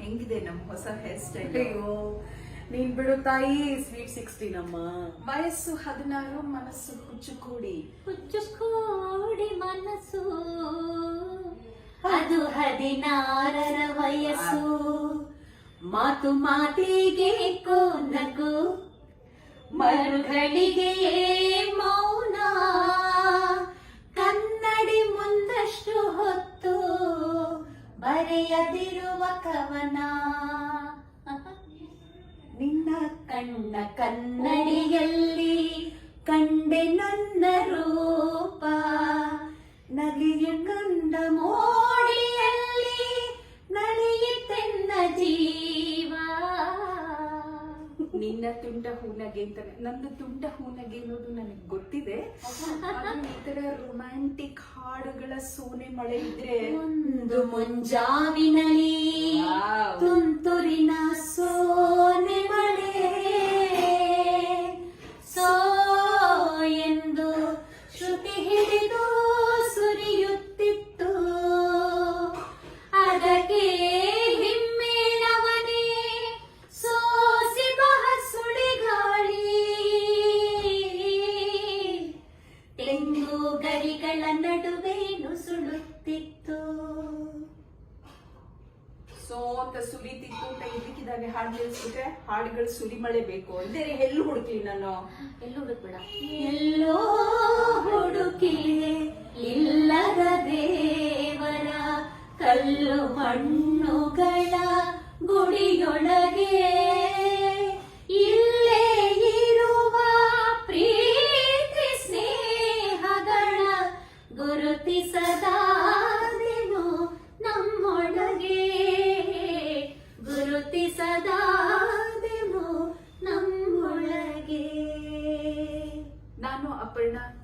ಹೆಂಗಿದೆ ನಮ್ಮ ಹೊಸ ಹೇರ್ ಸ್ಟೈಲ್ ಅಯ್ಯೋ ನೀನ್ ಬಿಡು ತಾಯಿ ಸ್ವೀಟ್ ಸಿಕ್ಸ್ಟೀನ್ ಅಮ್ಮ ವಯಸ್ಸು ಹದಿನಾರು ಮನಸ್ಸು ಹುಚ್ಚು ಕೂಡಿ ಹುಚ್ಚು ಕೂಡಿ ಮನಸ್ಸು. ಅದು ಹದಿನಾರರ ವಯಸ್ಸು. ಮಾತು ಮಾತಿಗೆ ಕೋನಗು ಮರುಗಳಿಗೆ ಮೌನ. ಕನ್ನಡಿ ಮುಂದಷ್ಟು ಹೊತ್ತು ಬರೆಯದಿರುವ ಕವನ. ನಿನ್ನ ಕಣ್ಣ ಕನ್ನಡಿಯಲ್ಲಿ ಕಂಡೆ ನನ್ನ ರೂಪ. ನಲಿಯ ಕಂಡ ಮೋಡಿಯಲ್ಲಿ ನಲಿಯುತ್ತೆನ್ನ ಜೀವ. ನಿನ್ನ ತುಂಡ ಹೂನಗೆ ಅಂತ ನಂದು ತುಂಡ ಹೂನಗೆ ಅನ್ನೋದು ನನಗೆ ಗೊತ್ತಿದೆ. ಈ ತರ ರೊಮ್ಯಾಂಟಿಕ್ ಹಾಡುಗಳ ಸೂನೆ ಮಳೆ ಇದ್ರೆ ಒಂದು ಮುಂಜಾವಿನಲ್ಲಿ. ತುಂತುರಿನ ಸೋನೆ ಮಳೆ ಸೋ ಎಂದು ಶ್ರುತಿ ಹಿಡಿದು ನುಸುಳುತ್ತಿತ್ತು ಸೋ ಅಂತ ಸುಲಿತಿತ್ತು ಅಂತ ಇದಕ್ಕಿದ್ದಾಗೆ ಹಾಡು ನಿಲ್ಸ್ಬಿಟ್ರೆ ಹಾಡುಗಳು ಸುಲಿ ಮಳೆ ಬೇಕು. ಅಂದ್ರೆ ಎಲ್ಲೂ ಹುಡುಕ್ಲಿ ನಾನು. ಎಲ್ಲೋ ಹುಡುಕ್ಬೇಡ. ಎಲ್ಲೋ ಹುಡುಕಿ ಇಲ್ಲದ ದೇವರ ಕಲ್ಲು ಮಣ್ಣುಗಳ ಗುಡಿಯೊಳಗೆ. ಇಲ್ಲೇ ಇರುವ ಪ್ರೀತಿ ಸ್ನೇಹಗಳ ಗುರುತಿಸದಾದೆನು